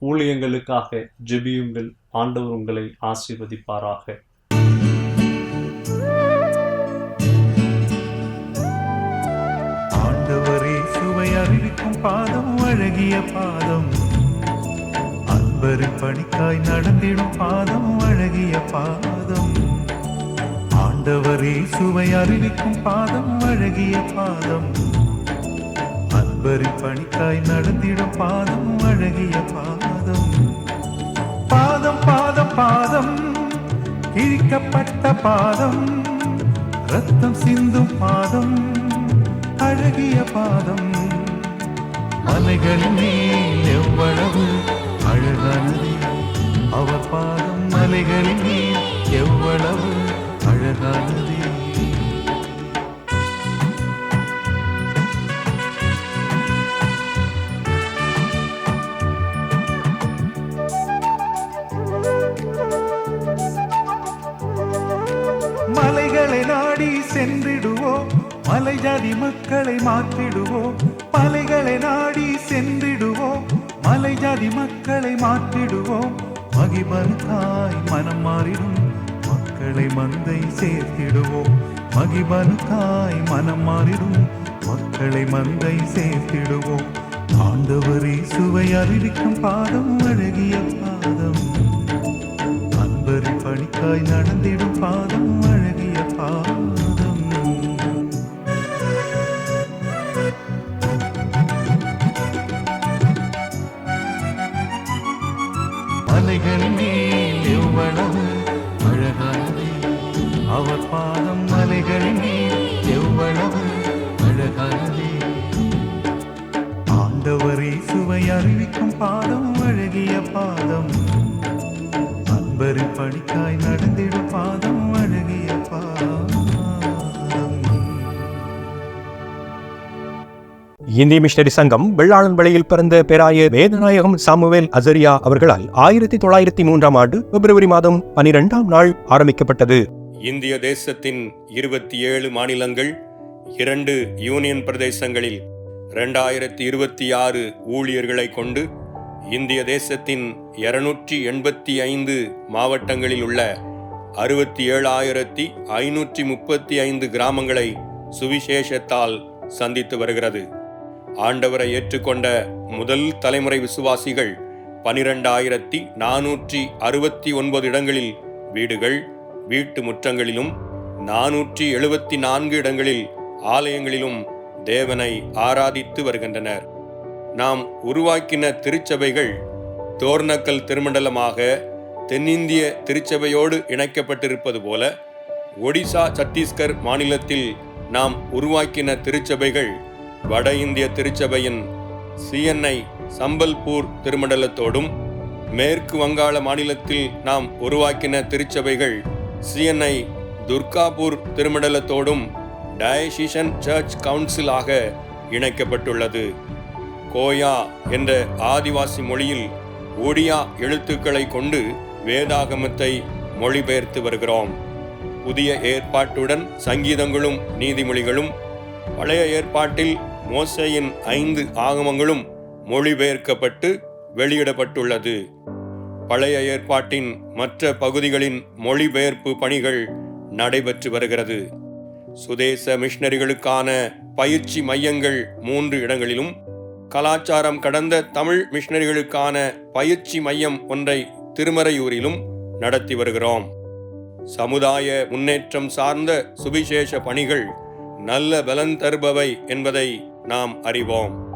ஊழியங்களுக்காக ஜெபியுங்கள். ஆண்டவர் உங்களை ஆசீர்வதிப்பாராக. ஆண்டவரே சுவை அறிவிக்கும் பாதம் அழகிய பாதம். அன்பரின் பணிக்காய் நடந்திடும் பாதம் அழகிய பாதம். ஆண்டவரே சுவை அறிவிக்கும் பாதம் அழகிய பாதம். அன்பரின் பணிக்காய் நடந்திடும் பாதம் அழகிய பாதம். பாதம் பாதம் பாதம் கிழிக்கப்பட்ட பாதம் ரத்தம் சிந்தும் பாதம் அழகிய பாதம். மலைகளின் மேல் எவ்வளவு அழகானது அவர் பாதம் மலைகளின் மேல் எவ்வளவு அழகானது. மலைகளை நாடி சென்றிடுவோம் மலை ஜாதி மக்களை மாற்றிடுவோம் மலைகளை நாடி சென்றிடுவோம் மலை ஜாதி மக்களை மாற்றிடுவோம் மகிபனுக்காய் மனம் மாறிடும் மக்களை மந்தை சேர்த்திடுவோம் மகிபனுக்காய் மனம் மாறிடும் மக்களை மந்தை சேர்த்திடுவோம் ஆண்டவரே சுவை அறிவிக்கும் பாதம் அழகிய பாதம். அன்பரின் பணிக்காய் நடந்திடும் பாதம் அழகிய பாதம் மலைகள் மேல் எவ்வளவு அழகானது அவர் பாதம் மலைகள் மேல் எவ்வளவு அழகானது சுவை அறிவிக்கும் பாதம் அழகிய பாதம். அன்பரின் பணிக்காய் நடந்திடும் பாதம் இந்திய மிஷனரி சங்கம் வெள்ளாளன் வழியில் பிறந்த பேராய வேதநாயகம் சாமுவேல் அசரியா அவர்களால் ஆயிரத்தி தொள்ளாயிரத்தி மூன்றாம் ஆண்டு பிப்ரவரி மாதம் பனிரெண்டாம் நாள் ஆரம்பிக்கப்பட்டது. இந்திய தேசத்தின் இருபத்தி ஏழு மாநிலங்கள் இரண்டு யூனியன் பிரதேசங்களில் ரெண்டாயிரத்தி இருபத்தி ஆறு ஊழியர்களை கொண்டு இந்திய தேசத்தின் இருநூற்றி எண்பத்தி ஐந்து மாவட்டங்களில் உள்ள அறுபத்தி ஏழாயிரத்தி ஐநூற்றி முப்பத்தி ஐந்து கிராமங்களை சுவிசேஷத்தால் சந்தித்து வருகிறது. ஆண்டவரை ஏற்றுக்கொண்ட முதல் தலைமுறை விசுவாசிகள் பனிரெண்டாயிரத்தி நானூற்றி அறுபத்தி ஒன்பது இடங்களில் வீடுகள் வீட்டு முற்றங்களிலும் நானூற்றி எழுபத்தி நான்கு இடங்களில் ஆலயங்களிலும் தேவனை ஆராதித்து வருகின்றனர். நாம் உருவாக்கின திருச்சபைகள் தோர்ணக்கல் திருமண்டலமாக தென்னிந்திய திருச்சபையோடு இணைக்கப்பட்டிருப்பது போல ஒடிசா சத்தீஸ்கர் மாநிலத்தில் நாம் உருவாக்கின திருச்சபைகள் வட இந்திய திருச்சபையின் சிஎன்ஐ சம்பல்பூர் திருமண்டலத்தோடும் மேற்கு வங்காள மாநிலத்தில் நாம் உருவாக்கின திருச்சபைகள் சிஎன்ஐ துர்காபூர் திருமண்டலத்தோடும் டயசிஷன் சர்ச் கவுன்சில் ஆக இணைக்கப்பட்டுள்ளது. கோயா என்ற ஆதிவாசி மொழியில் ஒடியா எழுத்துக்களை கொண்டு வேதாகமத்தை மொழிபெயர்த்து வருகிறோம். புதிய ஏற்பாட்டுடன் சங்கீதங்களும் நீதிமொழிகளும் பழைய ஏற்பாட்டில் மோசையின் ஐந்து ஆகமங்களும் மொழிபெயர்க்கப்பட்டு வெளியிடப்பட்டுள்ளது. பழைய ஏற்பாட்டின் மற்ற பகுதிகளின் மொழிபெயர்ப்பு பணிகள் நடைபெற்று வருகிறது. சுதேச மிஷினரிகளுக்கான பயிற்சி மையங்கள் மூன்று இடங்களிலும் கலாச்சாரம் கடந்த தமிழ் மிஷினரிகளுக்கான பயிற்சி மையம் ஒன்றை திருமறையூரிலும் நடத்தி வருகிறோம். சமுதாய முன்னேற்றம் சார்ந்த சுவிசேஷ பணிகள் நல்ல பலன் தருபவை என்பதை நாம் அறிவோம்.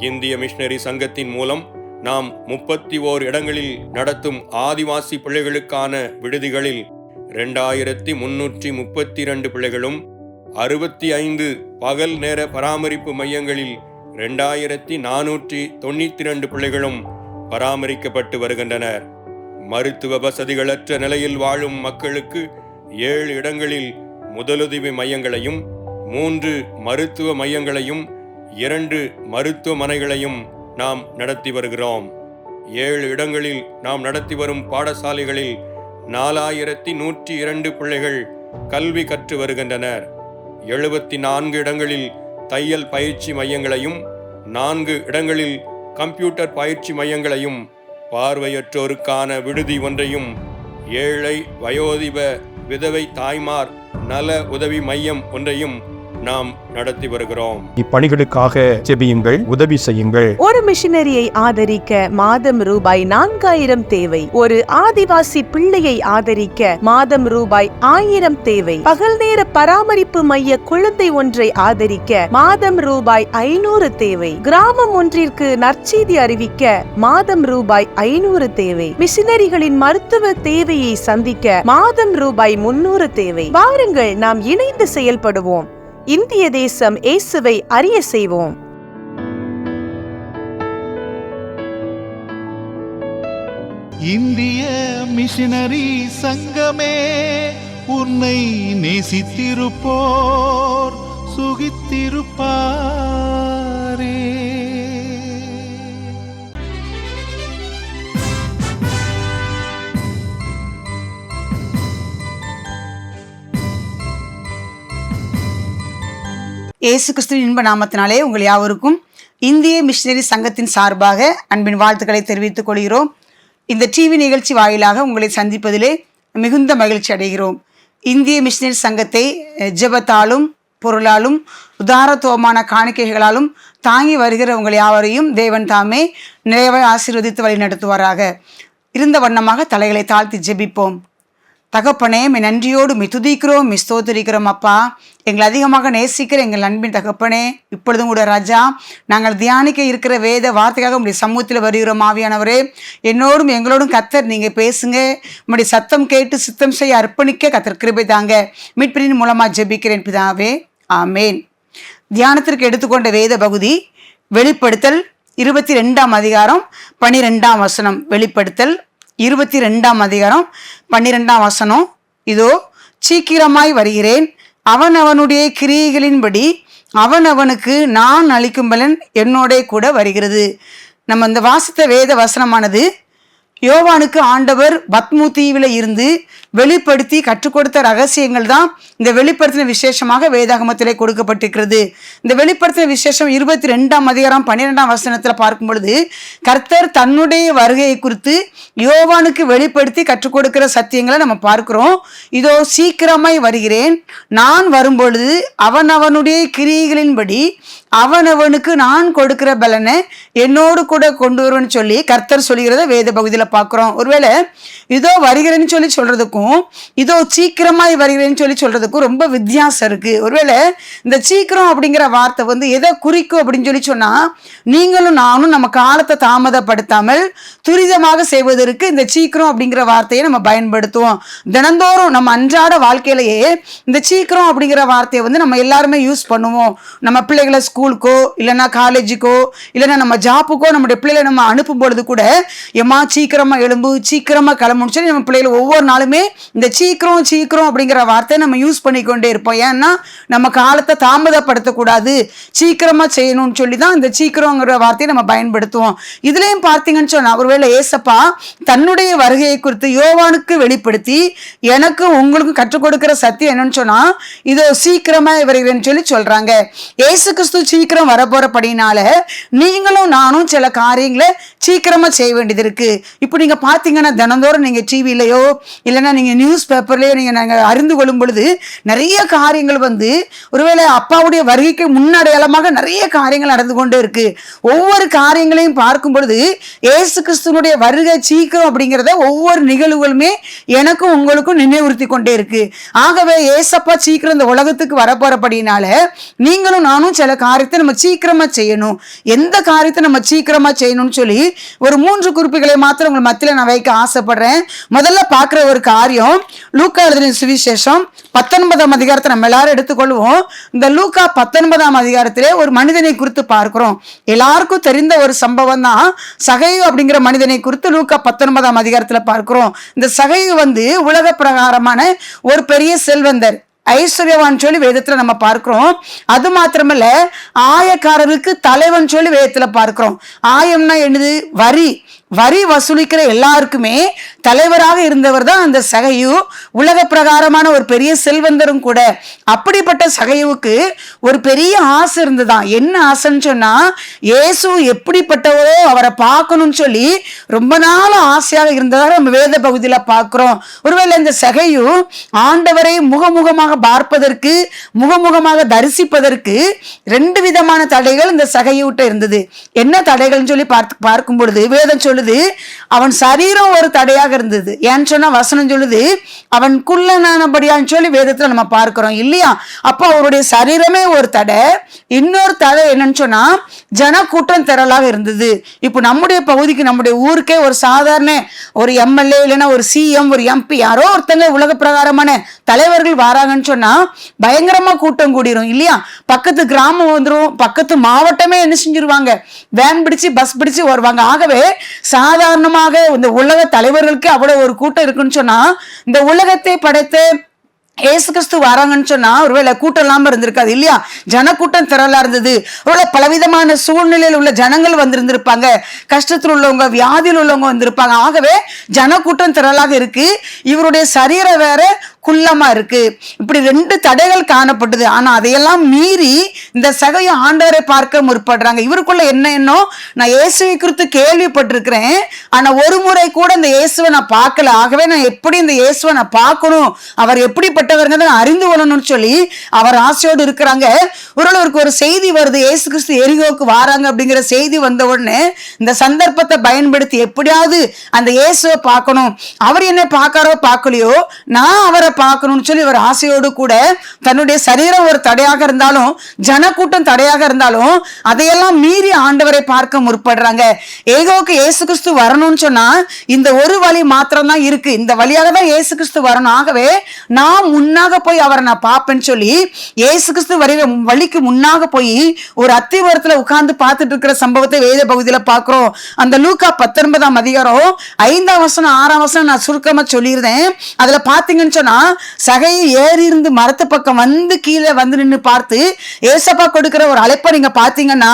இந்திய மிஷனரி சங்கத்தின் மூலம் நாம் முப்பத்தி ஓர் இடங்களில் நடத்தும் ஆதிவாசி பிள்ளைகளுக்கான விடுதிகளில் ரெண்டாயிரத்தி முன்னூற்றி முப்பத்தி இரண்டு பிள்ளைகளும் அறுபத்தி ஐந்து பகல் நேர பராமரிப்பு மையங்களில் ரெண்டாயிரத்தி நானூற்றி தொண்ணூற்றி ரெண்டு பிள்ளைகளும் பராமரிக்கப்பட்டு வருகின்றனர். மருத்துவ வசதிகளற்ற நிலையில் வாழும் மக்களுக்கு ஏழு இடங்களில் முதலுதவி மையங்களையும் மூன்று மருத்துவ மையங்களையும் இரண்டு மருத்துவமனைகளையும் நாம் நடத்தி வருகிறோம். ஏழு இடங்களில் நாம் நடத்தி வரும் பாடசாலைகளில் நாலாயிரத்தி நூற்றி இரண்டு பிள்ளைகள் கல்வி கற்று வருகின்றனர். எழுபத்தி நான்கு இடங்களில் தையல் பயிற்சி மையங்களையும் நான்கு இடங்களில் கம்ப்யூட்டர் பயிற்சி மையங்களையும் பார்வையற்றோருக்கான விடுதி ஒன்றையும் ஏழை வயோதிப விதவை தாய்மார் நல உதவி மையம் ஒன்றையும் நாம் நடத்தி வருகிறோம். இப்பணிகளுக்காக ஜெபியுங்கள் உதவி செய்யுங்கள். ஒரு மிஷனரியை ஆதரிக்க மாதம் ரூபாய் நான்காயிரம் தேவை. ஒரு ஆதிவாசி பிள்ளையை ஆதரிக்க மாதம் ரூபாய் ஆயிரம் தேவை. பகல் நேர பராமரிப்பு மைய குழந்தை ஒன்றை ஆதரிக்க மாதம் ரூபாய் ஐநூறு தேவை. கிராமம் ஒன்றிற்கு நற்செய்தி அறிவிக்க மாதம் ரூபாய் ஐநூறு தேவை. மிஷனரிகளின் மருத்துவ தேவையை சந்திக்க மாதம் ரூபாய் முன்னூறு தேவை. வாருங்கள் நாம் இணைந்து செயல்படுவோம். இந்திய தேசம் இயேசுவை அறிய செய்வோம். இந்திய மிஷனரி சங்கமே உன்னை நேசித்திருப்போர் சுகித்திருப்பார். இயேசு கிறிஸ்துவின் இன்ப நாமத்தினாலே உங்கள் யாவருக்கும் இந்திய மிஷினரி சங்கத்தின் சார்பாக அன்பின் வாழ்த்துக்களை தெரிவித்துக் கொள்கிறோம். இந்த டிவி நிகழ்ச்சி வாயிலாக உங்களை சந்திப்பதிலே மிகுந்த மகிழ்ச்சி அடைகிறோம். இந்திய மிஷினரி சங்கத்தை ஜெபத்தாலும் பொருளாலும் உதாரத்துவமான காணிக்கைகளாலும் தாங்கி வருகிற உங்கள் யாவரையும் தேவன் தாமே நிறைவாய் ஆசீர்வதித்து வழி நடத்துவாராக இருந்த வண்ணமாக தலைகளை தாழ்த்தி ஜெபிப்போம். தகப்பனே மே நன்றியோடு மே துதிக்கிறோம் மே ஸ்தோத்திரிக்கிறோம் அப்பா. எங்களை அதிகமாக நேசிக்கிற எங்கள் அன்பின் தகப்பனே இப்பொழுதும் கூட ராஜா நாங்கள் தியானிக்க இருக்கிற வேத வார்த்தைக்காக உங்களுடைய சமூகத்தில் வருகிறோம் ஆவியானவரே. என்னோடும் எங்களோடும் கத்தர் நீங்கள் பேசுங்க. உங்களுடைய சத்தம் கேட்டு சித்தம் செய்ய அர்ப்பணிக்க கத்தர் கிருபை தாங்க. மீட்பிரின் மூலமாக ஜெபிக்கிறேன் பிதாவே. ஆமேன். தியானத்திற்கு எடுத்துக்கொண்ட வேத பகுதி வெளிப்படுத்தல் இருபத்தி ரெண்டாம் அதிகாரம் பனிரெண்டாம் வசனம் வெளிப்படுத்தல் இருபத்தி ரெண்டாம் அதிகாரம் பன்னிரெண்டாம் வசனம். இதோ சீக்கிரமாய் வருகிறேன். அவன் அவனுடைய கிரியைகளின்படி அவன் அவனுக்கு நான் அளிக்கும் பலன் என்னோட கூட வருகிறது. நம்ம இந்த வாசித்த வேத வசனமானது யோவானுக்கு ஆண்டவர் பத்மு தீவில் இருந்து வெளிப்படுத்தி கற்றுக் கொடுத்த ரகசியங்கள் தான் இந்த வெளிப்படுத்தின விசேஷமாக வேதாகமத்திலே கொடுக்கப்பட்டிருக்கிறது. இந்த வெளிப்படுத்தின விசேஷம் இருபத்தி ரெண்டாம் அதிகாரம் பன்னிரெண்டாம் வசனத்தில் பார்க்கும் பொழுது கர்த்தர் தன்னுடைய வருகையை குறித்து யோவானுக்கு வெளிப்படுத்தி கற்றுக் கொடுக்கிற சத்தியங்களை நம்ம பார்க்கிறோம். இதோ சீக்கிரமாய் வருகிறேன். நான் வரும்பொழுது அவன் அவனுடைய கிரியைகளின்படி அவனவனுக்கு நான் கொடுக்கிற பலனை என்னோடு கூட கொண்டு வருவேன்னு சொல்லி கர்த்தர் சொல்லுகிறத வேத பகுதியில் பார்க்குறோம். ஒருவேளை இதோ வருகிறேன்னு சொல்லி சொல்கிறதுக்கும் இதோ சீக்கிரமாக வருகிறேன்னு சொல்லி சொல்கிறதுக்கும் ரொம்ப வித்தியாசம் இருக்குது ஒருவேளை இந்த சீக்கிரம் அப்படிங்கிற வார்த்தை வந்து எதை குறிக்கும் அப்படின்னு சொல்லி சொன்னால் நீங்களும் நானும் நம்ம காலத்தை தாமதப்படுத்தாமல் துரிதமாக செய்வதற்கு இந்த சீக்கிரம் அப்படிங்கிற வார்த்தையை நம்ம பயன்படுத்துவோம். தினந்தோறும் நம்ம அன்றாட வாழ்க்கையிலேயே இந்த சீக்கிரம் அப்படிங்கிற வார்த்தையை வந்து நம்ம எல்லாருமே யூஸ் பண்ணுவோம். நம்ம பிள்ளைகளை ஸ்கூலுக்கோ இல்லைன்னா காலேஜுக்கோ இல்லைன்னா நம்ம ஜாப்புக்கோ நம்முடைய பிள்ளைகளை நம்ம அனுப்பும் பொழுது கூட எம்மா சீக்கிரம் எழும்பு சீக்கிரமா கிளம்புன்னு சொல்லி நம்ம பிள்ளைகள் ஒவ்வொரு நாளுமே இந்த சீக்கிரம் சீக்கிரம் அப்படிங்கிற வார்த்தையை நம்ம யூஸ் பண்ணிக்கொண்டே இருப்போம். ஏன்னா நம்ம காலத்தை தாமதப்படுத்தக்கூடாது. சீக்கிரமா செய்யணும்னு சொல்லி தான் இந்த சீக்கிரங்கிற வார்த்தையை நம்ம பயன்படுத்துவோம். இதுலயும் பார்த்தீங்கன்னு சொன்னா ஒருவேளை ஏசப்பா தன்னுடைய வருகையை குறித்து யோவானுக்கு வெளிப்படுத்தி எனக்கு உங்களுக்கு கற்றுக் கொடுக்கிற சத்தியம் என்னன்னு சொன்னா இதோ சீக்கிரமா வருகிறேன்னு சொல்லி சொல்றாங்க. ஏசு கிறிஸ்து சீக்கிரம் வரப்போகிறபடினால நீங்களும் நானும் சில காரியங்களை சீக்கிரமா செய்ய வேண்டியது இருக்கு. இப்போ நீங்கள் பார்த்தீங்கன்னா தினந்தோறும் நீங்கள் டிவிலையோ இல்லைன்னா நீங்கள் நியூஸ் பேப்பர்லையோ நீங்கள் நாங்கள் அறிந்து கொள்ளும் பொழுது நிறைய காரியங்கள் வந்து ஒருவேளை அப்பாவுடைய வருகைக்கு முன்னடையாளமாக நிறைய காரியங்கள் நடந்து கொண்டே இருக்கு. ஒவ்வொரு காரியங்களையும் பார்க்கும் பொழுது ஏசு கிறிஸ்துவனுடைய வருகை சீக்கிரம் அப்படிங்கிறத ஒவ்வொரு நிகழ்வுகளுமே எனக்கும் உங்களுக்கும் நினைவுறுத்தி கொண்டே இருக்கு. ஆகவே ஏசப்பா சீக்கிரம் இந்த உலகத்துக்கு வரப்போறபடினால நீங்களும் நானும் சில காரியத்தை நம்ம சீக்கிரமாக செய்யணும். எந்த காரியத்தை நம்ம சீக்கிரமாக செய்யணும்னு சொல்லி ஒரு மூன்று குறிப்புகளை மாத்திரம் உங்கள் மத்தியில நான் வைக்க ஆசைப்படுறேன். முதல்ல பார்க்குற ஒரு காரியம் லூக்கா எழுதின சுவிசேஷம் பத்தொன்பதாம் அதிகாரத்தை நம்ம எல்லாரும் எடுத்துக்கொள்வோம். இந்த லூக்கா பத்தொன்பதாம் அதிகாரத்திலே ஒரு மனிதனை குறித்து பார்க்கிறோம். எல்லாருக்கும் தெரிந்த ஒரு சம்பவம் தான் சகையு அப்படிங்கிற மனிதனை குறித்து லூக்கா பத்தொன்பதாம் அதிகாரத்துல பார்க்கிறோம். இந்த சகையு வந்து உலக பிரகாரமான ஒரு பெரிய செல்வந்தர் ஐஸ்வர்யவான் சொல்லி வேதத்துல நம்ம பார்க்கிறோம். அது மாத்திரமல்ல ஆயக்காரருக்கு தலைவன் சொல்லி வேதத்துல பார்க்கிறோம். ஆயம்னா என்னது? வரி. வரி வசூலிக்கிற எல்லாருக்குமே தலைவராக இருந்தவர் தான் அந்த சகையு. உலக பிரகாரமான ஒரு பெரிய செல்வந்தரும் கூட. அப்படிப்பட்ட சகையுவுக்கு ஒரு பெரிய ஆசை இருந்ததான் என்ன ஆசைன்னு சொன்னா இயேசு எப்படிப்பட்டவரோ அவரை பார்க்கணும்னு சொல்லி ரொம்ப நாள் ஆசையாக இருந்ததாக நம்ம வேத பகுதியில பார்க்கிறோம். ஒருவேளை இந்த சகையு ஆண்டவரை முகமுகமாக பார்ப்பதற்கு முகமுகமாக தரிசிப்பதற்கு ரெண்டு விதமான தடைகள் இந்த சகையூட்ட இருந்தது. என்ன தடைகள்னு சொல்லி பார்த்து பார்க்கும் பொழுது வேதம் சொல்லுது அவன் சரீரம் ஒரு தடையாக இருந்தது. ஏன்னு சொன்னா வசனம் சொல்லுது அவன் குள்ளனானபடியான்னு சொல்லி வேதத்துல நம்ம பார்க்கிறோம் இல்லையா? அப்போ அவருடைய சரீரமே ஒரு தடை. இன்னொரு தடை என்னன்னு சொன்னா ஜன கூட்டம் திரளாக இருந்தது. இப்போ நம்முடைய பகுதிக்கு நம்முடைய ஊருக்கே ஒரு சாதாரண ஒரு எம்எல்ஏ இல்லைன்னா ஒரு சிஎம் ஒரு எம்பி யாரோ ஒருத்தங்க உலக பிரகாரமான தலைவர்கள் வராங்கன்னு சொன்னா பயங்கரமா கூட்டம் கூடிரும் இல்லையா? பக்கத்து கிராமம் வந்துரும் பக்கத்து மாவட்டமே என்ன செஞ்சிருவாங்க? வேன் பிடிச்சு பஸ் பிடிச்சு வருவாங்க. ஆகவே சாதாரணமாக இந்த உலக தலைவர்களுக்கு அவ்வளவு ஒரு கூட்டம் இருக்குன்னு சொன்னா இந்த உலகத்தை படைத்த ஏசு கிறிஸ்து வராங்கன்னு சொன்னா ஒருவேளை கூட்டம் இல்லாம இருந்திருக்காது இல்லையா? ஜனக்கூட்டம் திரளா இருந்தது. ஒருவேளை பலவிதமான சூழ்நிலையில் உள்ள ஜனங்கள் வந்திருந்திருப்பாங்க. கஷ்டத்தில் உள்ளவங்க வியாதியில் உள்ளவங்க வந்திருப்பாங்க. ஆகவே ஜனக்கூட்டம் திரளாக இருக்கு. இவருடைய சரீரம் வேற குள்ளமா இருக்கு. இப்படி ரெண்டு தடைகள் காணப்பட்டது. ஆனா அதையெல்லாம் மீறி இந்த சகையும் ஆண்டவரை பார்க்க முற்படுறாங்க. இவருக்குள்ள என்ன என்னோ நான் இயேசுவை குறித்து கேள்விப்பட்டிருக்கிறேன். ஆனா ஒரு முறை கூட இந்த இயேசுவை நான் பார்க்கல. ஆகவே நான் எப்படி இந்த இயேசுவை நான் பார்க்கணும்? அவர் எப்படிப்பட்டவர்ங்கிறத நான் அறிந்து கொள்ளணும்னு சொல்லி அவர் ஆசையோடு இருக்கிறாங்க. ஒருவருக்கு ஒரு செய்தி வருது. இயேசு கிறிஸ்து எரிகோவுக்கு வாராங்க அப்படிங்கிற செய்தி வந்த உடனே இந்த சந்தர்ப்பத்தை பயன்படுத்தி எப்படியாவது அந்த இயேசுவை பார்க்கணும். அவர் என்ன பார்க்காரோ பார்க்கலையோ நான் அவரை பார்க்கணும்னு சொல்லி இவர் ஆசையோடு கூட தன்னுடைய சரீரம் ஒரு தடையாக இருந்தாலும் ஜனக்கூட்டம் தடையாக இருந்தாலும் அதையெல்லாம் மீறி ஆண்டவரை பார்க்க முற்படுறாங்க. ஏகோக்கு ஏசு கிறிஸ்து வரணும்னு சொன்னா இந்த ஒரு வழி மாத்திரம் தான் இருக்கு. இந்த வழியாக தான் ஏசு கிறிஸ்து வரணும். ஆகவே நான் முன்னாக போய் அவரை நான் பார்ப்பேன்னு சொல்லி ஏசு கிறிஸ்து வருகிற வழிக்கு முன்னாக போய் ஒரு அத்திவரத்துல உட்கார்ந்து பார்த்துட்டு இருக்கிற சம்பவத்தை வேத பகுதியில பார்க்கிறோம். அந்த லூக்கா பத்தொன்பதாம் அதிகாரம் ஐந்தாம் வசனம் ஆறாம் வசனம் நான் சுருக்கமா சொல்லியிருந்தேன். அதுல பாத்தீங்கன்னு சொன்னா சகையை ஏறி இருந்து மரத்து பக்கம் வந்து கீழே வந்து நின்று பார்த்து ஏசப்பா கொடுக்கிற ஒரு அழைப்பை நீங்க பார்த்தீங்கன்னா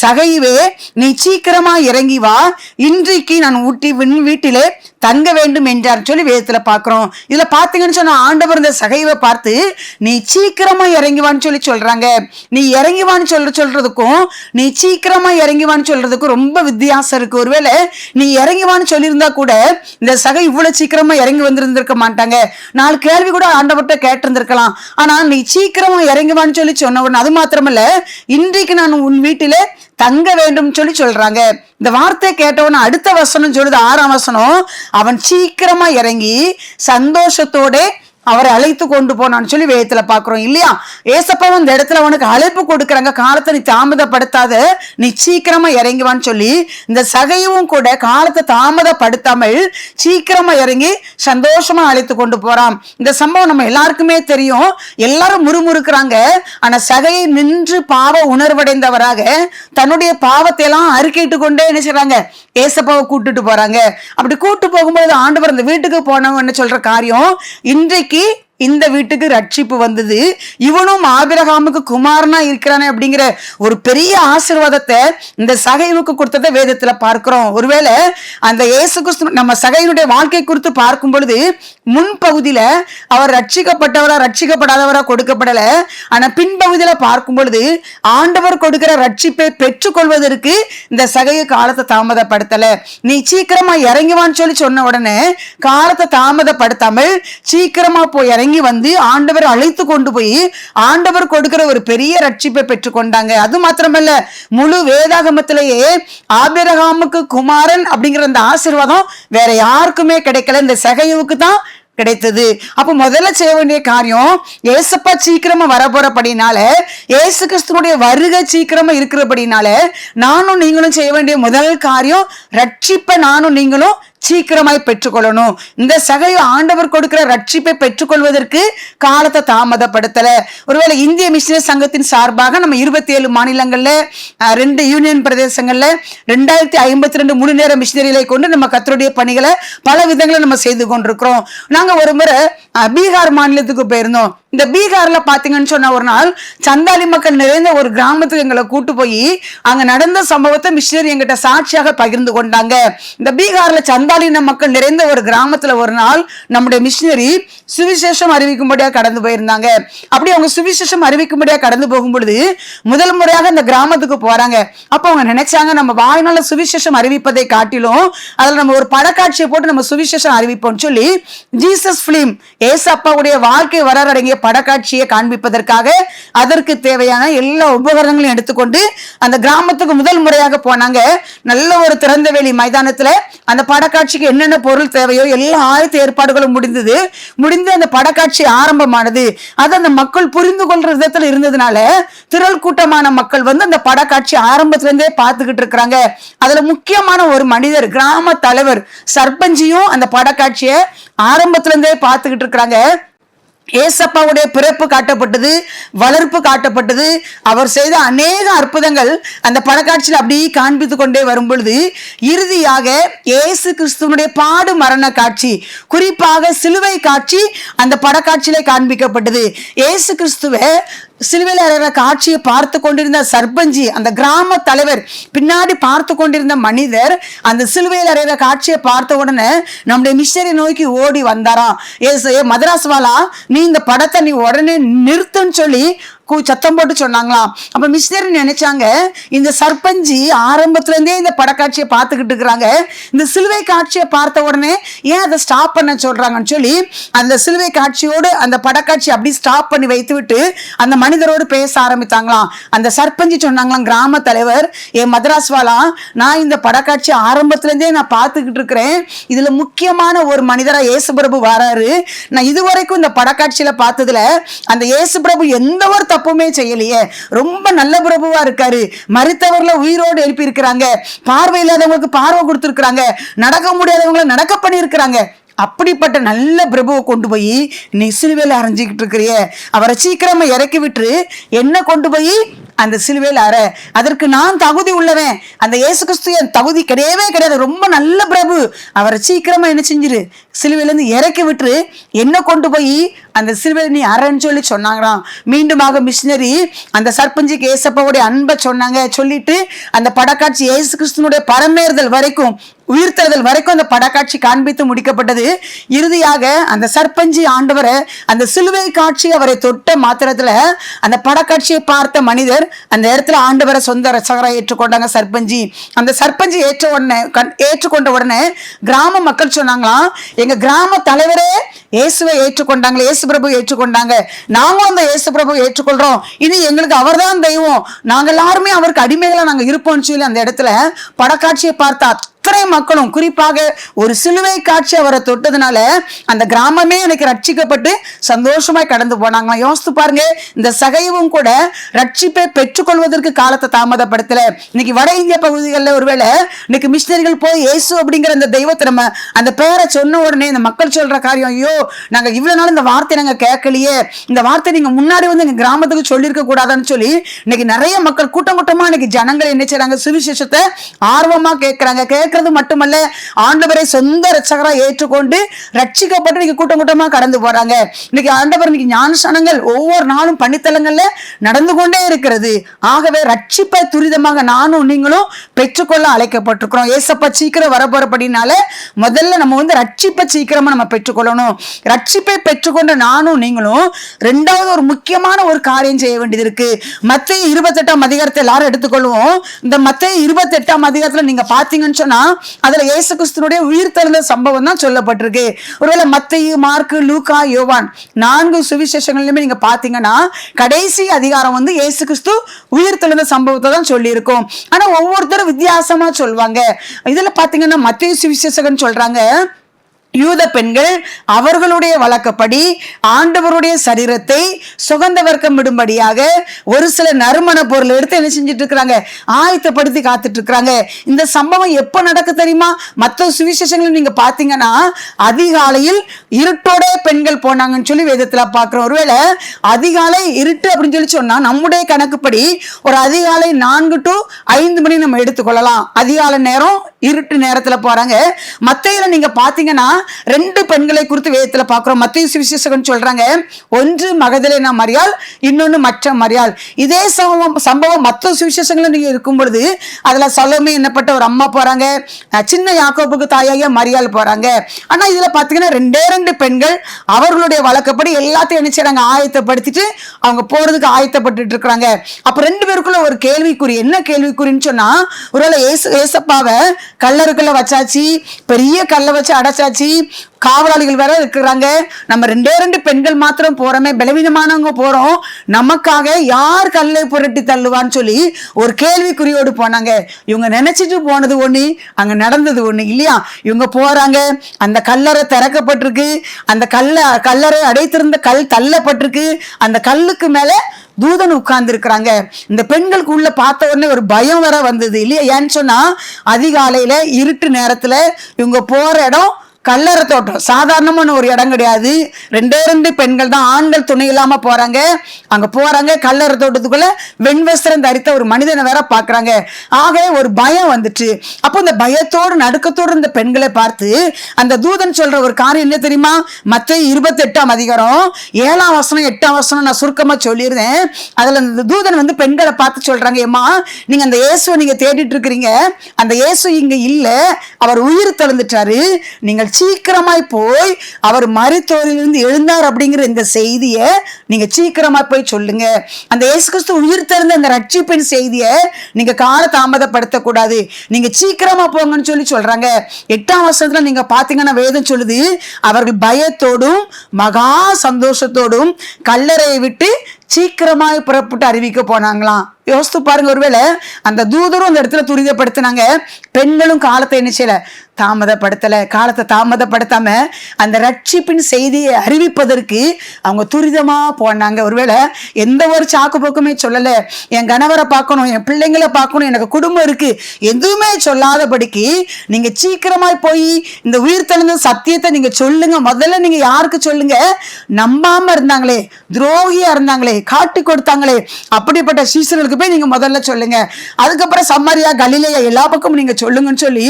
சகையவே நீ சீக்கிரமா இறங்கி வா. இன்றைக்கு நான் ஊட்டி விண் வீட்டிலே தங்க வேண்டும் என்றார் சொல்லி வேதத்துல பாக்குறோம் இதுல பாத்தீங்கன்னு சொன்னா ஆண்டவர் இந்த சகைவை பார்த்து நீ சீக்கிரமா இறங்கிவான்னு சொல்லி சொல்றாங்க. நீ இறங்கிவான்னு சொல்ற சொல்றதுக்கும் நீ சீக்கிரமா இறங்கிவான்னு சொல்றதுக்கும் ரொம்ப வித்தியாசம் இருக்கு. ஒருவேளை நீ இறங்கிவான்னு சொல்லியிருந்தா கூட இந்த சகை இவ்வளவு சீக்கிரமா இறங்கி வந்திருந்திருக்க மாட்டாங்க. நாலு கேள்வி கூட ஆண்டவர்கிட்ட கேட்டிருந்திருக்கலாம். ஆனா நீ சீக்கிரமா இறங்குவான்னு சொல்லி சொன்ன உடனே அது மாத்திரமல்ல இன்றைக்கு நான் உன் வீட்டில் தங்க வேண்டும் சொல்லி சொல்றாங்க. இந்த வார்த்தை கேட்டவன அடுத்த வசனம் சொல்லுது ஆறாம் வசனம் அவன் சீக்கிரமா இறங்கி சந்தோஷத்தோட அவரை அழைத்து கொண்டு போனான்னு சொல்லி வேதத்துல பாக்குறோம் இல்லையா? ஏசப்பா இந்த இடத்துல உனக்கு அழைப்பு கொடுக்குறாங்க. காலத்தை நீ தாமதப்படுத்தாத. நீ சீக்கிரமா இறங்குவான்னு சொல்லி இந்த சகையும் கூட காலத்தை தாமதப்படுத்தாமல் சீக்கிரமா இறங்கி சந்தோஷமா அழைத்து கொண்டு போறான். இந்த சம்பவம் நம்ம எல்லாருக்குமே தெரியும். எல்லாரும் முறுமுறுக்கிறாங்க. ஆனா சகையை நின்று பாவ உணர்வடைந்தவராக தன்னுடைய பாவத்தை எல்லாம் அறிக்கையிட்டு கொண்டே என்ன செய்றாங்க? ஏசப்பாவை கூட்டுட்டு போறாங்க. அப்படி கூட்டு போகும்போது ஆண்டவர் அந்த வீட்டுக்கு போனவங்க என்ன சொல்ற காரியம்? இன்றைக்கு lagi இந்த வீட்டுக்கு ரட்சிப்பு வந்தது. இவனும் ஆபிரகாமுக்கு குமாரனா இருக்கிறானே அப்படிங்கிற ஒரு பெரிய ஆசீர்வாதத்தை இந்த சகைவுக்கு கொடுத்ததை வேதத்துல பார்க்கிறோம். ஒருவேளை அந்த இயேசு கிறிஸ்து நம்ம சகையினுடைய வாழ்க்கை குறித்து பார்க்கும் பொழுது முன்பகுதியில அவர் ரட்சிக்கப்பட்டவரா ரட்சிக்கப்படாதவரா கொடுக்கப்படல. ஆனா பின்பகுதியில பார்க்கும் பொழுது ஆண்டவர் கொடுக்கிற ரட்சிப்பை பெற்றுக்கொள்வதற்கு இந்த சகைய காலத்தை தாமதப்படுத்தல. நீ சீக்கிரமா இறங்குவான்னு சொல்லி சொன்ன உடனே காலத்தை தாமதப்படுத்தாமல் சீக்கிரமா போய் இறங்கி வந்து ஆண்டவர் அழைத்து கொண்டு போய் ஆண்டவர் கொடுக்கிற ஒரு பெரிய ரட்சிப்பை பெற்றுக்கொண்டாங்க. அது மாத்திரமல்ல முழு வேதாகமத்திலேயே ஆபிரகாமுக்கு குமாரன் அப்படிங்கிற அந்த ஆசீர்வாதம் வேற யாருக்குமே கிடைக்கல. இந்த சகையுவுக்கு தான் கிடைத்தது. அப்ப முதல்ல செய்ய வேண்டிய காரியம் ஏசப்பா சீக்கிரமா வரப்போறபடினால ஏசு கிறிஸ்துனுடைய வருகை சீக்கிரமா இருக்கிறபடினால நானும் நீங்களும் செய்ய வேண்டிய முதல் காரியம் ரட்சிப்பை நானும் நீங்களும் சீக்கிரமாய் பெற்றுக்கொள்ளணும். இந்த சகைய ஆண்டவர் கொடுக்கிற ரட்சிப்பை பெற்றுக்கொள்வதற்கு காலத்தை தாமதப்படுத்தல. ஒருவேளை இந்திய மிஷினர் சங்கத்தின் சார்பாக நம்ம இருபத்தி ஏழு மாநிலங்கள்ல ரெண்டு யூனியன் பிரதேசங்கள்ல ரெண்டாயிரத்தி ஐம்பத்தி ரெண்டு முழு நேர மிஷினரிகளை கொண்டு நம்ம கத்தருடைய பணிகளை பல விதங்களை நம்ம செய்து கொண்டிருக்கிறோம். நாங்க ஒரு முறை பீகார் மாநிலத்துக்கு போயிருந்தோம். இந்த பீகார்ல பாத்தீங்கன்னு சொன்ன ஒரு நாள் சந்தாலி மக்கள் நிறைந்த ஒரு கிராமத்துக்கு எங்களை கூட்டு போய் அங்க நடந்த சம்பவத்தை மிஷினரி எங்கிட்ட சாட்சியாக பகிர்ந்து கொண்டாங்க. இந்த பீகார்ல சந்தாலின மக்கள் நிறைந்த ஒரு கிராமத்துல ஒரு நாள் நம்முடைய மிஷினரி சுவிசேஷம் அறிவிக்கும்படியா கடந்து போயிருந்தாங்க. அப்படி அவங்க சுவிசேஷம் அறிவிக்கும்படியா கடந்து போகும் பொழுது முதல் முறையாக அந்த கிராமத்துக்கு போறாங்க. அப்ப அவங்க நினைச்சாங்க நம்ம வாய்நாள சுவிசேஷம் அறிவிப்பதை காட்டிலும் அதுல நம்ம ஒரு படக்காட்சியை போட்டு நம்ம சுவிசேஷம் அறிவிப்போம்னு சொல்லி ஜீசஸ் பிலிம் ஏசப்பாவுடைய வாழ்க்கை வரறடங்கிய படக்காட்சியை காண்பிப்பதற்காக அதற்கு தேவையான எல்லா உபகரணங்களையும் எடுத்துக்கொண்டு அந்த கிராமத்துக்கு முதல் முறையாக போனாங்க. நல்ல ஒரு திறந்த வெளி மைதானத்துல அந்த படக்காட்சி படக்காட்சிக்கு என்னென்ன பொருள் தேவையோ எல்லா ஆயத்த ஏற்பாடுகளும் முடிந்தது. முடிந்து அந்த படக்காட்சி ஆரம்பமானது. அது அந்த மக்கள் புரிந்து கொள்ற விதத்துல இருந்ததுனால திரள் கூட்டமான மக்கள் வந்து அந்த படக்காட்சி ஆரம்பத்துல இருந்தே பார்த்துக்கிட்டு இருக்கிறாங்க. அதுல முக்கியமான ஒரு மனிதர் கிராம தலைவர் சர்பஞ்சியும் அந்த படக்காட்சியை ஆரம்பத்துல இருந்தே பார்த்துக்கிட்டு இருக்கிறாங்க. ஏசப்பாவுடைய பிறப்பு காட்டப்பட்டது வளர்ப்பு காட்டப்பட்டது. அவர் செய்த அநேக அற்புதங்கள் அந்த படக்காட்சியில் அப்படியே காண்பித்து கொண்டே வரும் பொழுது இறுதியாக இயேசு கிறிஸ்துவனுடைய பாடு மரண காட்சி குறிப்பாக சிலுவை காட்சி அந்த படக்காட்சியிலே காண்பிக்கப்பட்டது. இயேசு கிறிஸ்துவை சிலுவையில் அறைகிற காட்சியை பார்த்து கொண்டிருந்த சர்பஞ்சி அந்த கிராம தலைவர் பின்னாடி பார்த்து கொண்டிருந்த மனிதர் அந்த சிலுவையில் அறைகிற காட்சியை பார்த்த உடனே நம்முடைய மிஷனரி நோக்கி ஓடி வந்தாராம். ஏ மதராஸ்வாலா நீ இந்த படத்தை நீ உடனே நிறுத்துன்னு சொல்லி சத்தம் போட்டு சொன்னாங்களாம். அப்ப மிஷினரி நினைச்சாங்க? இந்த சர்பஞ்சி ஆரம்பத்துல இருந்தே இந்த படக்காட்சியை பார்த்துக்கிட்டு இருக்கிறாங்க. இந்த சிலுவை காட்சியை பார்த்த உடனே ஏன் அதை ஸ்டாப் பண்ண சொல்றாங்கன்னு சொல்லி அந்த சிலுவை காட்சியோடு அந்த படக்காட்சி அப்படி ஸ்டாப் பண்ணி வைத்து விட்டு அந்த மனிதரோடு பேச ஆரம்பித்தாங்களாம். அந்த சர்பஞ்சி சொன்னாங்களாம் கிராம தலைவர் ஏ மதராஸ்வாலா நான் இந்த படக்காட்சி ஆரம்பத்துல இருந்தே நான் பார்த்துக்கிட்டு இருக்கிறேன். இதுல முக்கியமான ஒரு மனிதரா இயேசு பிரபு வராரு. நான் இதுவரைக்கும் இந்த படக்காட்சியில பார்த்ததுல அந்த இயேசு பிரபு எந்த ஒரு தப்புமே செய்யலையே. ரொம்ப நல்ல பிரபுவா இருக்காரு. மரித்தவர்ல உயிரோடு எழுப்பியிருக்கிறாங்க. பார்வை இல்லாதவங்களுக்கு பார்வை கொடுத்துருக்குறாங்க. நடக்க முடியாதவங்களை நடக்க பண்ணியிருக்கிறாங்க. அப்படிப்பட்ட நல்ல பிரபுவை கொண்டு போய் நீ சிலுவையில் அரைஞ்சிக்கிட்டு இருக்கிறிய. அவரை சீக்கிரமா இறக்கி விட்டு என்ன கொண்டு போய்? அந்த சிலுவையில் அற. அதற்கு நான் தகுதி உள்ளவன். அந்த இயேசு கிறிஸ்து என் தகுதி கிடையவே கிடையாது. ரொம்ப நல்ல பிரபு. அவரை சீக்கிரமா என்ன செஞ்சிரு? சிலுவையிலேருந்து இறக்கி விட்டு என்ன கொண்டு போய்? அந்த சிலுவையில் நீ அறன்னு சொல்லி சொன்னாங்களாம். மீண்டுமாக மிஷினரி அந்த சர்பஞ்சி ஏசப்பாவுடைய அன்பை சொன்னாங்க. சொல்லிட்டு அந்த படக்காட்சி ஏசு கிறிஸ்துனுடைய பரமேறுதல் வரைக்கும் உயிர்த்தெழுதல் வரைக்கும் அந்த படக்காட்சி காண்பித்து முடிக்கப்பட்டது. இறுதியாக அந்த சர்பஞ்சி ஆண்டவரை அந்த சிலுவை காட்சி அவரை தொட்ட மாத்திரத்துல அந்த படக்காட்சியை பார்த்த மனிதர் அந்த இடத்துல ஆண்டவரை சொந்த ரசகரை ஏற்றுக்கொண்டாங்க சர்பஞ்சி. அந்த சர்பஞ்சி ஏற்ற உடனே கண்- ஏற்றுக்கொண்ட உடனே கிராம மக்கள் சொன்னாங்களாம் எங்க கிராம தலைவரே இயேசுவை ஏற்றுக்கொண்டாங்களே இயேசு பிரபு ஏற்றுக்கொண்டாங்க. நாங்களும் அந்த இயேசு பிரபு ஏற்றுக்கொள்றோம். இனி எங்களுக்கு அவர்தான் தெய்வம். நாங்க எல்லாருமே அவருக்கு அடிமைகளா நாங்க இருப்போம்னு சொல்லி அந்த இடத்துல படக்காட்சியை பார்த்தா அத்தனை மக்களும் குறிப்பாக ஒரு சிலுவை காட்சி அவரை தொட்டதுனால அந்த கிராமமே எனக்கு ரட்சிக்கப்பட்டு சந்தோஷமாய் கடந்து போனாங்களாம் யோசித்து பாருங்க இந்த சகைவும் கூட ரட்சிப்பை பெற்றுக்கொள்வதற்கு காலத்தை தாமதப்படுத்தல. இன்னைக்கு வட இந்திய பகுதிகளில் ஒருவேளை இன்னைக்கு மிஷினரிகள் போய் ஏசு அப்படிங்கிற அந்த தெய்வத்தை நம்ம அந்த பேரை சொன்ன உடனே இந்த மக்கள் சொல்ற காரியம் ஐயோ நாங்க இவ்வளவு நாள் இந்த வார்த்தை நாங்க கேட்கலையே. இந்த வார்த்தை நீங்க முன்னாடி வந்து எங்க கிராமத்துக்கு சொல்லியிருக்க கூடாதுன்னு சொல்லி இன்னைக்கு நிறைய மக்கள் கூட்டம் கூட்டமா இன்னைக்கு ஜனங்கள் என்ன செய்றாங்க? சுவிசேஷத்தை ஆர்வமா கேட்க கேட்கறது மட்டுமல்ல ஆண்டவரை சொந்த ரட்சகரா ஏற்றுக்கொண்டு ரட்சிக்கப்பட்டு இன்னைக்கு கூட்டம் கூட்டமா கடந்து போறாங்க. இன்னைக்கு ஆண்டவர் இன்னைக்கு ஞானஸ்தானங்கள் ஒவ்வொரு நாளும் பணித்தலங்கள்ல நடந்து கொண்டே இருக்கிறது. ஆகவே ரட்சிப்பை துரிதமாக நானும் நீங்களும் பெற்றுக்கொள்ள அழைக்கப்பட்டிருக்கிறோம். ஏசப்பா சீக்கிரம் வரப்போறபடினால முதல்ல நம்ம வந்து ரட்சிப்பை சீக்கிரமா நம்ம பெற்றுக்கொள்ளணும். ரட்சிப்பை பெற்றுக்கொண்ட நானும் நீங்களும் ரெண்டாவது ஒரு முக்கியமான ஒரு காரியம் செய்ய வேண்டியது இருக்கு. மத்திய இருபத்தெட்டாம் அதிகாரத்தை எல்லாரும் எடுத்துக்கொள்வோம்? இந்த மத்திய இருபத்தெட்டாம் அதிகாரத்துல நீங்க பாத்தீங்கன்னு சொன்னா அதுல இயேசு கிறிஸ்துனுடைய உயிர் தெழுந்த சம்பவம் தான் சொல்லப்பட்டிருக்கு. ஒருவேளை மத்தையு மார்க்கு லூகா யோவான் நான்கு சுவிசேஷங்கள்லயுமே நீங்க பாத்தீங்கன்னா கடைசி அதிகாரம் வந்து இயேசு கிறிஸ்து உயிர் தெழுந்த சம்பவத்தை தான் சொல்லியிருக்கோம். ஆனா ஒவ்வொருத்தரும் வித்தியாசமா சொல்லுவாங்க இதுல பாத்தீங்கன்னா மத்திய சுவிசேஷகன் சொல்றாங்க யூத பெண்கள் அவர்களுடைய வழக்கப்படி ஆண்டவருடைய சரீரத்தை சுகந்த வர்க்கம் விடும்படியாக ஒரு சில நறுமண பொருள் எடுத்து என்ன செஞ்சுட்டு இருக்கிறாங்க ஆயத்தப்படுத்தி காத்துட்டு இருக்கிறாங்க இந்த சம்பவம் எப்ப நடக்கு தெரியுமா? மற்ற சுவிசேஷங்கள் நீங்க பாத்தீங்கன்னா அதிகாலையில் இருட்டோட பெண்கள் போனாங்கன்னு சொல்லி வேதத்துல பாக்குறோம் ஒருவேளை அதிகாலை இருட்டு அப்படின்னு சொல்லி சொன்னா நம்முடைய கணக்குப்படி ஒரு அதிகாலை நான்கு டு ஐந்து மணி நம்ம எடுத்துக்கொள்ளலாம். அதிகாலை நேரம் இருட்டு நேரத்துல போறாங்க. மத்தையில நீங்க பாத்தீங்கன்னா ரெண்டு பெண்களை குறித்து வேதத்துல பாக்குறோம் மத்திய சுவிசேஷகன் சொல்றாங்க ஒன்று மகதலேனா மரியாள் இன்னொன்னு மற்ற மரியாள். இதே சம்பவம் சம்பவம் மற்ற சுவிசேஷங்களும் நீங்க இருக்கும் பொழுது அதுல சொல்லமே என்னப்பட்ட ஒரு அம்மா போறாங்க சின்ன யாக்கோப்புக்கு தாயாக மரியாள் போறாங்க. ஆனா இதுல பாத்தீங்கன்னா ரெண்டே ரெண்டு பெண்கள் அவர்களுடைய வழக்கப்படி எல்லாத்தையும் என்ன ஆயத்தப்படுத்திட்டு அவங்க போறதுக்கு ஆயத்தப்பட்டு இருக்கிறாங்க. அப்ப ரெண்டு பேருக்குள்ள ஒரு கேள்விக்குறி என்ன கேள்விக்குறின்னு சொன்னா ஒருவேளை ஏசு ஏசப்பாவை கல்லறுக்குள்ள வச்சாச்சு பெரிய கல்லை வச்சு அடைச்சாச்சு காவலாளிகள் வேற இருக்கிறாங்க. நம்ம ரெண்டே ரெண்டு பெண்கள் மாத்திரம் போறோமே பலவீனமானவங்க போறோம். நமக்காக யார் கல்லை புரட்டி தள்ளுவான்னு சொல்லி ஒரு கேள்விக்குறியோடு போனாங்க. இவங்க நினைச்சிட்டு போனது ஒண்ணு அங்க நடந்தது ஒண்ணு இல்லையா? இவங்க போறாங்க. அந்த கல்லறை திறக்கப்பட்டிருக்கு. அந்த கல்ல கல்லறை அடைத்திருந்த கல் தள்ளப்பட்டிருக்கு. அந்த கல்லுக்கு மேல தூதன் உட்கார்ந்து இருக்கிறாங்க இந்த பெண்களுக்கு உள்ள பார்த்த உடனே ஒரு பயம் வர வந்தது இல்லையா? ஏன்னு சொன்னா அதிகாலையில இருட்டு நேரத்துல இவங்க போற இடம் கல்லறை தோட்டம் சாதாரணமான ஒரு இடம் கிடையாது. ரெண்டே ரெண்டு பெண்கள் தான். ஆண்கள் துணை இல்லாம போறாங்க. அங்க போறாங்க. கல்லறை தோட்டத்துக்குள்ள வெண்வஸ்திரம் தரித்த ஒரு மனிதனை வேற பாக்குறாங்க. ஆக ஒரு பயம் வந்துச்சு. அப்போ இந்த பயத்தோடு நடுக்கத்தோடு இந்த பெண்களை பார்த்து அந்த தூதன் சொல்ற ஒரு காரியம் என்ன தெரியுமா? மற்ற இருபத்தி எட்டாம் அதிகாரம் ஏழாம் வசனம் எட்டாம் வசனம் நான் சுருக்கமா சொல்லியிருந்தேன். அதுல இந்த தூதன் வந்து பெண்களை பார்த்து சொல்றாங்க ஏம்மா நீங்க அந்த இயேசுவை நீங்க தேடிட்டு இருக்கிறீங்க. அந்த இயேசு இங்க இல்ல. அவர் உயிர் தழுந்துட்டாரு. நீங்கள் சீக்கிரமாய் போய் அவர் மருத்துவரிலிருந்து எழுந்தார் அப்படிங்கிற இந்த செய்தியை நீங்க சீக்கிரமா போய் சொல்லுங்க. அந்த இயேசு கிறிஸ்து உயிர் திறந்த அந்த ரட்சிப்பின் செய்தியை நீங்க கால தாமதப்படுத்தக்கூடாது. நீங்க சீக்கிரமா போங்கன்னு சொல்லி சொல்றாங்க. எட்டாம் வருஷத்துல நீங்க பாத்தீங்கன்னா வேதம் சொல்லுது அவர்கள் பயத்தோடும் மகா சந்தோஷத்தோடும் கல்லறையை விட்டு சீக்கிரமாய் புறப்பட்டு அறிவிக்க போனாங்களாம். யோசித்து பாருங்க ஒருவேளை அந்த தூதரும் அந்த இடத்துல துரிதப்படுத்தினாங்க. பெண்களும் காலத்தை என்ன செய்யல? தாமதப்படுத்தல. காலத்தை தாமதப்படுத்தாம அந்த ரட்சிப்பின் செய்தியை அறிவிப்பதற்கு அவங்க துரிதமா போனாங்க. ஒருவேளை எந்த ஒரு சாக்கு போக்குமே சொல்லல. என் கணவரை பார்க்கணும் என் பிள்ளைங்களை பார்க்கணும் எனக்கு குடும்பம் இருக்கு. எதுவுமே சொல்லாதபடிக்கு நீங்க சீக்கிரமாய் போய் இந்த உயிர் தெளிந்த சத்தியத்தை நீங்க சொல்லுங்க. முதல்ல நீங்க யாருக்கு சொல்லுங்க? நம்பாம இருந்தாங்களே துரோகியா இருந்தாங்களே காட்டி கொடுத்தாங்களே அப்படிப்பட்ட சீசர்களுக்கு போய் நீங்க முதல்ல சொல்லுங்க. அதுக்கப்புறம் சம்மரியா கலிலையா எல்லா பக்கமும் நீங்க சொல்லுங்கன்னு சொல்லி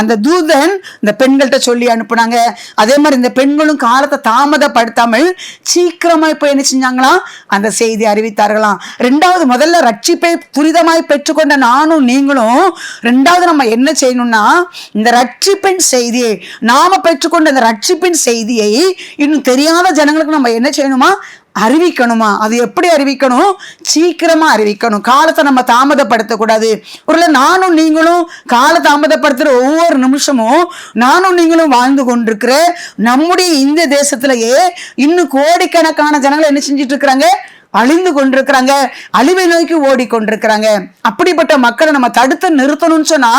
அந்த தூதன் இந்த பெண்கள்கிட்ட சொல்லி அனுப்புனாங்க. அதே மாதிரி இந்த பெண்களும் காலத்தை தாமதப்படுத்தாமல் சீக்கிரமாய் போய் என்ன செஞ்சாங்களாம் அந்த செய்தி அறிவித்தார்களாம். ரெண்டாவது முதல்ல ரட்சிப்பை துரிதமாய் பெற்றுக்கொண்ட நானும் நீங்களும் ரெண்டாவது நம்ம என்ன செய்யணும்னா இந்த ரட்சிப்பின் செய்தியை நாம பெற்றுக்கொண்ட இந்த ரட்சிப்பின் செய்தியை இன்னும் தெரியாத ஜனங்களுக்கு நம்ம என்ன செய்யணுமா? அறிவிக்கணுமா? அது எப்படி அறிவிக்கணும்? சீக்கிரமா அறிவிக்கணும். காலத்தை நம்ம தாமதப்படுத்தக்கூடாது. ஒருவேளை நானும் நீங்களும் கால தாமதப்படுத்துகிற ஒவ்வொரு நிமிஷமும் நானும் நீங்களும் வாழ்ந்து கொண்டிருக்கிற நம்முடைய இந்த தேசத்திலேயே இன்னும் கோடிக்கணக்கான ஜனங்கள் என்ன செஞ்சிட்டு இருக்கிறாங்க? அழிந்து கொண்டிருக்கிறாங்க அழிவை நோக்கி ஓடிக்கொண்டிருக்கிறாங்க. அப்படிப்பட்ட மக்களை நம்ம தடுத்து நிறுத்தணும்னு சொன்னா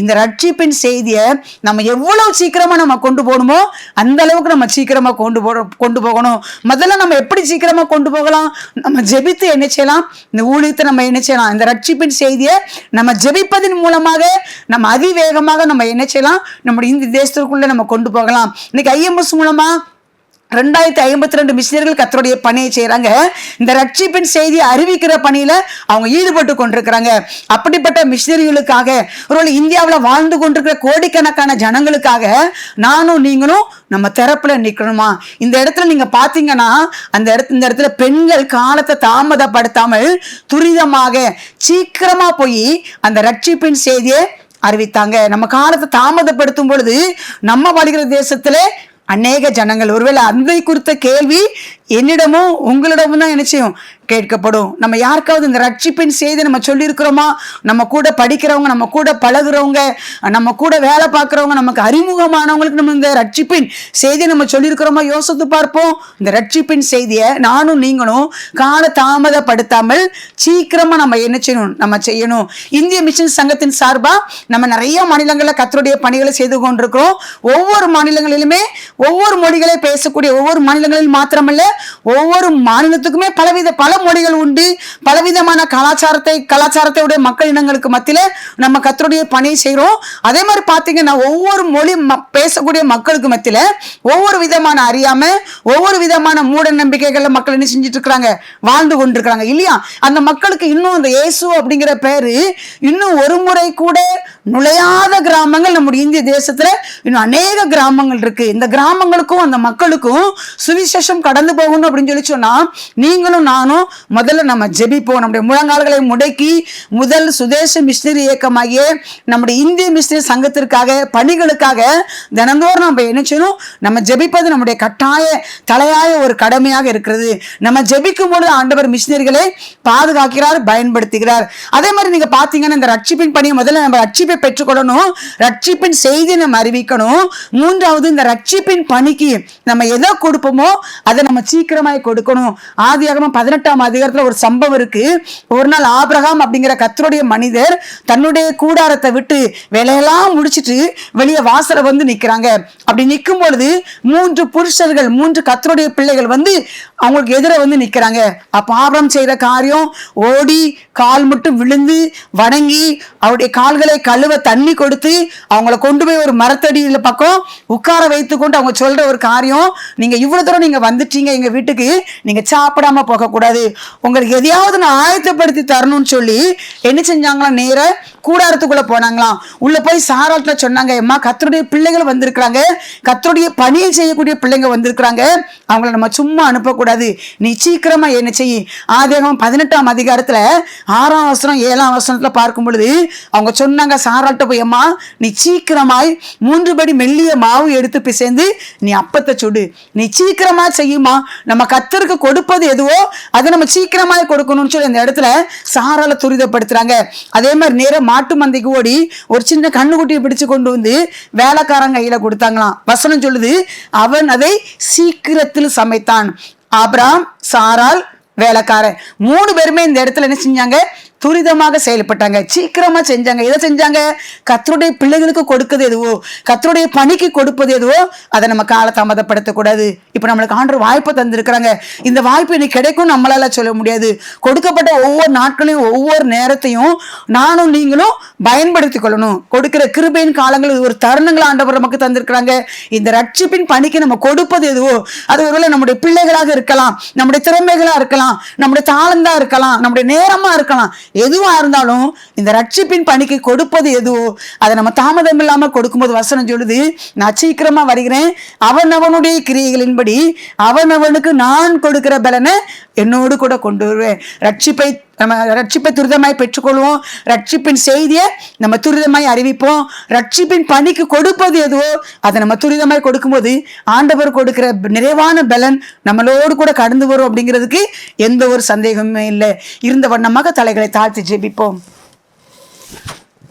இந்த ரட்சிப்பின் செய்தியை நம்ம எவ்வளவு சீக்கிரமா நம்ம கொண்டு போகணுமோ அந்த அளவுக்கு நம்ம சீக்கிரமா கொண்டு போ கொண்டு போகணும். முதல்ல நம்ம எப்படி சீக்கிரமா கொண்டு போகலாம்? நம்ம ஜெபித்து என்ன செய்யலாம்? இந்த ஊழியத்தை நம்ம என்ன செய்யலாம்? இந்த ரட்சிப்பின் செய்தியை நம்ம ஜெபிப்பதன் மூலமாக நம்ம அதிவேகமாக நம்ம என்ன செய்யலாம்? நம்முடைய இந்த தேசத்துக்குள்ள நம்ம கொண்டு போகலாம். இன்னைக்கு ஐஎம்எஸ் மூலமா ரெண்டாயிரத்தி ஐம்பத்தி ரெண்டு மிஷினர்கள் கத்தருடைய பணியை செய்கிறாங்க இந்த ரட்சிப்பின் செய்தியை அறிவிக்கிற பணியில் அவங்க ஈடுபட்டு கொண்டிருக்கிறாங்க. அப்படிப்பட்ட மிஷினரிகளுக்காக ஒரு இந்தியாவில் வாழ்ந்து கொண்டிருக்கிற கோடிக்கணக்கான ஜனங்களுக்காக நானும் நீங்களும் நம்ம திறப்பில் நிற்கணுமா இந்த இடத்துல நீங்கள் பார்த்தீங்கன்னா அந்த இடத்து இந்த இடத்துல பெண்கள் காலத்தை தாமதப்படுத்தாமல் துரிதமாக சீக்கிரமாக போய் அந்த ரட்சிப்பின் செய்தியை அறிவித்தாங்க. நம்ம காலத்தை தாமதப்படுத்தும் பொழுது நம்ம வாழ்கிற தேசத்தில் அநேக ஜனங்கள். ஒருவேளை அந்த குறித்த கேள்வி என்னிடமும் உங்களிடமும் தான் என்ன செய்யும் கேட்கப்படும். நம்ம யாருக்காவது இந்த ரட்சிப்பின் செய்தி நம்ம சொல்லியிருக்கிறோமா? நம்ம கூட படிக்கிறவங்க நம்ம கூட பழகுறவங்க நம்ம கூட வேலை பார்க்குறவங்க நமக்கு அறிமுகமானவங்களுக்கு நம்ம இந்த ரட்சிப்பின் செய்தியை நம்ம சொல்லியிருக்கிறோமா? யோசித்து பார்ப்போம். இந்த ரட்சிப்பின் செய்தியை நானும் நீங்களும் கால தாமதப்படுத்தாமல் சீக்கிரமாக நம்ம என்ன செய்யணும்? நம்ம செய்யணும். இந்திய மிஷன் சங்கத்தின் சார்பாக நம்ம நிறைய மாநிலங்களில் கத்தருடைய பணிகளை செய்து கொண்டிருக்கிறோம். ஒவ்வொரு மாநிலங்களிலுமே ஒவ்வொரு மொழிகளை பேசக்கூடிய ஒவ்வொரு மாநிலங்களில் மாத்திரமல்ல ஒவ்வொரு மாநிலத்துக்குமே பலவித பல மொழிகள் உண்டு. பலவிதமான கலாச்சாரத்தை கலாச்சாரத்தை உடைய மக்கள் இனங்களுக்கு மத்தியில நம்ம கத்தருடைய பணியை செய்கிறோம் அதே மாதிரி பார்த்தீங்கன்னா ஒவ்வொரு மொழி ம- பேசக்கூடிய மக்களுக்கு மத்தியில ஒவ்வொரு விதமான அறியாம ஒவ்வொரு விதமான மூட நம்பிக்கைகள்ல மக்கள் என்ன செஞ்சுட்டு இருக்கிறாங்க வாழ்ந்து கொண்டிருக்கிறாங்க இல்லையா? அந்த மக்களுக்கு இன்னும் இந்த இயேசு அப்படிங்கிற பேரு இன்னும் ஒரு முறை கூட நுழையாத கிராமங்கள் நம்முடைய இந்திய தேசத்துல இன்னும் அநேக கிராமங்கள் இருக்கு. இந்த கிராமங்களுக்கும் அந்த மக்களுக்கும் சுவிசேஷம் கடந்து போகணும் அப்படின்னு சொல்லி சொன்னா நீங்களும் நானும் முதல்ல நம்ம ஜெபிப்போம். நம்முடைய முழங்கால்களை முடக்கி முதல் சுதேச மிஷினரி இயக்கமாகிய நம்முடைய இந்திய மிஷினரி சங்கத்திற்காக பணிகளுக்காக தினந்தோறும் நம்ம என்ன செய்யணும் நம்ம ஜெபிப்பது நம்முடைய கட்டாய தலையாய ஒரு கடமையாக இருக்கிறது. நம்ம ஜெபிக்கும் பொழுது ஆண்டவர் மிஷினரிகளை பாதுகாக்கிறார் பயன்படுத்துகிறார். அதே மாதிரி நீங்க பாத்தீங்கன்னா இந்த ரட்சிப்பின் பணியை முதல்ல நம்ம ரட்சிப்பை பெற்றுக்கொள்ளணும். ரட்சிப்பின் செய்தி நம்ம அறிவிக்கணும். மூன்றாவது இந்த ரட்சிப்பின் பணிக்கு நம்ம எதை கொடுப்போமோ அதை நம்ம சீக்கிரமாய் கொடுக்கணும். ஆதியாகமா பதினெட்டாம் அதிகாரத்துல ஒரு சம்பவம் இருக்கு. ஒரு நாள் ஆபிரகாம் அப்படிங்கிற கத்தருடைய மனிதர் தன்னுடைய கூடாரத்தை விட்டு வேலையெல்லாம் முடிச்சிட்டு வெளியே வாசலை வந்து நிக்கிறாங்க. அப்படி நிற்கும் பொழுது மூன்று புருஷர்கள் மூன்று கத்தருடைய பிள்ளைகள் வந்து அவங்களுக்கு எதிர வந்து நிக்கிறாங்க. அப்போ ஆபிரகாம் செய்த காரியம் ஓடி கால் மட்டும் விழுந்து வணங்கி அவருடைய கால்களை கழுவ தண்ணி கொடுத்து அவங்கள கொண்டு போய் ஒரு மரத்தடியில் பக்கம் உட்கார வைத்து கொண்டு அவங்க சொல்ற ஒரு காரியம். நீங்க இவ்வளவு தூரம் நீங்க வந்துட்டீங்க எங்க வீட்டுக்கு நீங்க சாப்பிடாம போகக்கூடாது. உங்களுக்கு எதையாவது நான் ஆயத்தப்படுத்தி தரணும்னு சொல்லி என்ன செஞ்சாங்களாம்? நேர கூடாரத்துக்குள்ள போனாங்களாம். உள்ள போய் சாராட்டில் சொன்னாங்க அம்மா கத்தருடைய பிள்ளைகள் வந்திருக்கிறாங்க. கத்தருடைய பணியை செய்யக்கூடிய பிள்ளைங்க வந்திருக்கிறாங்க. அவங்கள நம்ம சும்மா அனுப்பக்கூடாது. நீ சீக்கிரமா என்ன செய். ஆதியாகமம் பதினெட்டாம் அதிகாரத்தில் ஆறாம் வசனம் ஏழாம் வசனத்துல பார்க்கும் பொழுது அவங்க சொன்னாங்க சாராட்ட போய் அம்மா நீ சீக்கிரமாய் மூன்று படி மெல்லிய மாவு எடுத்து பிசைந்து நீ அப்பத்தை சுடு. நீ சீக்கிரமா செய்யுமா. நம்ம கத்தருக்கு கொடுப்பது எதுவோ அதை நம்ம சீக்கிரமாய் கொடுக்கணும்னு சொல்லி அந்த இடத்துல சாரால துரிதப்படுத்துறாங்க. அதே மாதிரி நேரம் மாட்டு மந்தைக்கு ஓடி ஒரு சின்ன கண்ணுக்குட்டியை பிடிச்சு கொண்டு வந்து வேலைக்காரங்க கையில கொடுத்தாங்களாம். வசனம் சொல்லுது அவன் அதை சீக்கிரத்தில் சமைத்தான். ஆபிராம் சாரால் வேலைக்காரன். மூணு பேருமே இந்த இடத்துல என்ன செஞ்சாங்க? துரிதமாக செயல்பட்டாங்க. சீக்கிரமா செஞ்சாங்க. எதை செஞ்சாங்க? கத்தருடைய பிள்ளைகளுக்கு கொடுக்கிறது எதுவோ கத்தருடைய பணிக்கு கொடுப்பது எதுவோ அதை நம்ம கால தாமதப்படுத்தக்கூடாது. இப்போ நம்மளுக்கு ஆண்டு வாய்ப்பு தந்திருக்கிறாங்க. இந்த வாய்ப்பு இன்னைக்கு கிடைக்கும் நம்மளால சொல்ல முடியாது. கொடுக்கப்பட்ட ஒவ்வொரு நாட்களையும் ஒவ்வொரு நேரத்தையும் நானும் நீங்களும் பயன்படுத்தி கொள்ளணும். கொடுக்கிற கிருபையின் காலங்கள் இது ஒரு தருணங்கள் ஆண்டவர் நமக்கு தந்திருக்கிறாங்க. இந்த ரட்சிப்பின் பணிக்கு நம்ம கொடுப்பது எதுவோ அது ஒருவேளை நம்முடைய பிள்ளைகளாக இருக்கலாம் நம்முடைய திறமைகளா இருக்கலாம் நம்முடைய தாளந்தா இருக்கலாம் நம்முடைய நேரமா இருக்கலாம். எதுவாக இருந்தாலும் இந்த ரட்சிப்பின் பணிக்கு கொடுப்பது எதுவோ அதை நம்ம தாமதம் இல்லாமல் கொடுக்கும்போது வசனம் சொல்லுது நான் சீக்கிரமா வருகிறேன். அவன் அவனுடைய கிரியைகளின்படி அவன் அவனுக்கு நான் கொடுக்கிற பலனை என்னோடு கூட கொண்டு வருவேன். ரட்சிப்பை நம்ம ரட்சிப்பை துரிதமாய் பெற்றுக்கொள்வோம். ரட்சிப்பின் செய்தியை நம்ம துரிதமாய் அறிவிப்போம். ரட்சிப்பின் பணிக்கு கொடுப்பது எதுவோ அதை நம்ம துரிதமாய் கொடுக்கும்போது ஆண்டவர் கொடுக்கிற நிறைவான பலன் நம்மளோடு கூட கடந்து வரும் அப்படிங்கிறதுக்கு எந்த ஒரு சந்தேகமே இல்லை. இருந்த வண்ணமாக தலைகளை தாழ்த்தி ஜெபிப்போம்.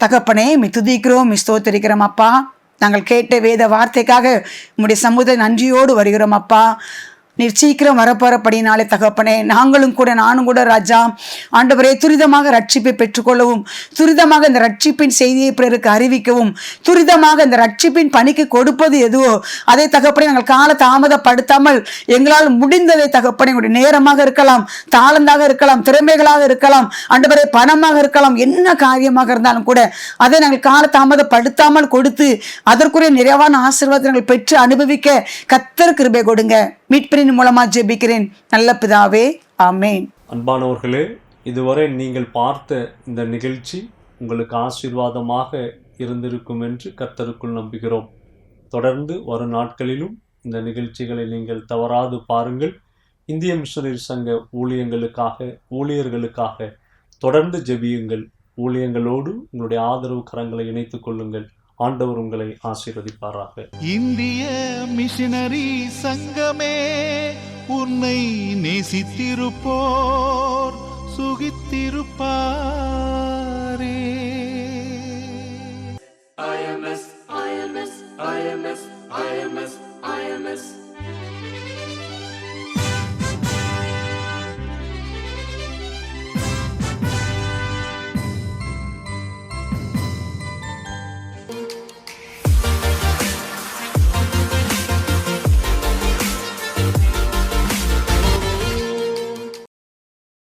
தகப்பனே மி துதிக்கிறோம் மி ஸ்தோத்தரிக்கிறோம் அப்பா. நாங்கள் கேட்ட வேத வார்த்தைக்காக உங்களுடைய சமூக நன்றியோடு வருகிறோம் அப்பா. நீர் சீக்கிரம் வரப்போறபடினாலே தகப்பனே நாங்களும் கூட நானும் கூட ராஜா ஆண்டவரே துரிதமாக ரட்சிப்பை பெற்றுக்கொள்ளவும் துரிதமாக இந்த ரட்சிப்பின் செய்தியை பிறருக்கு அறிவிக்கவும் துரிதமாக இந்த ரட்சிப்பின் பணிக்கு கொடுப்பது எதுவோ அதை தகப்பனே நாங்கள் கால தாமதப்படுத்தாமல் எங்களால் முடிந்ததை தகப்பனே உங்களுடைய நேரமாக இருக்கலாம் தாளந்தாக இருக்கலாம் திறமைகளாக இருக்கலாம் ஆண்டவரே பணமாக இருக்கலாம் என்ன காரியமாக இருந்தாலும் கூட அதை நாங்கள் கால தாமதப்படுத்தாமல் கொடுத்து அதற்குரிய நிறைவான ஆசீர்வாதத்தை நாங்கள் பெற்று அனுபவிக்க கத்தர் கிருபை கொடுங்க. மீட்பிரின் மூலமா ஜெபிக்கிறேன். நல்ல பிதாவே ஆமேன். அன்பானவர்களே இதுவரை நீங்கள் பார்த்த இந்த நிகழ்ச்சி உங்களுக்கு ஆசீர்வாதமாக இருந்திருக்கும் என்று கர்த்தருக்குள் நம்புகிறோம். தொடர்ந்து வரும் நாட்களிலும் இந்த நிகழ்ச்சிகளை நீங்கள் தவறாது பாருங்கள். இந்திய மிஷனரி சங்க ஊழியங்களுக்காக ஊழியர்களுக்காக தொடர்ந்து ஜெபியுங்கள். ஊழியங்களோடு உங்களுடைய ஆதரவு கரங்களை இணைத்துக் கொள்ளுங்கள். ஆண்டவர் உங்களை ஆசீர்வதிப்பாராக இந்திய மிஷினரி சங்கமே உன்னை நேசித்திருப்போர் சுகித்திருப்பாரே IMS, IMS, IMS, IMS.